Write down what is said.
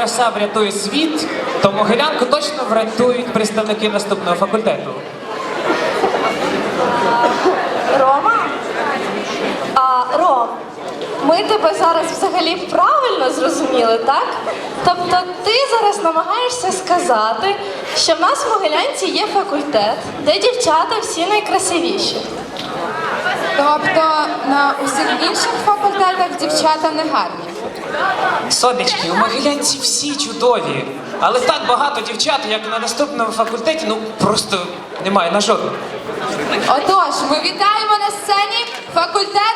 роса врятує світ, то Могилянку точно врятують представники наступного факультету. Рома? А, Ром, ми тебе зараз взагалі правильно зрозуміли, так? Тобто ти зараз намагаєшся сказати, що в нас в Могилянці є факультет, де дівчата всі найкрасивіші. Тобто на усіх інших факультетах дівчата не гарні. Сонечки, у Могилянці всі чудові, але так багато дівчат, як на наступному факультеті, ну просто немає на жодному. Отож, ми вітаємо на сцені факультет.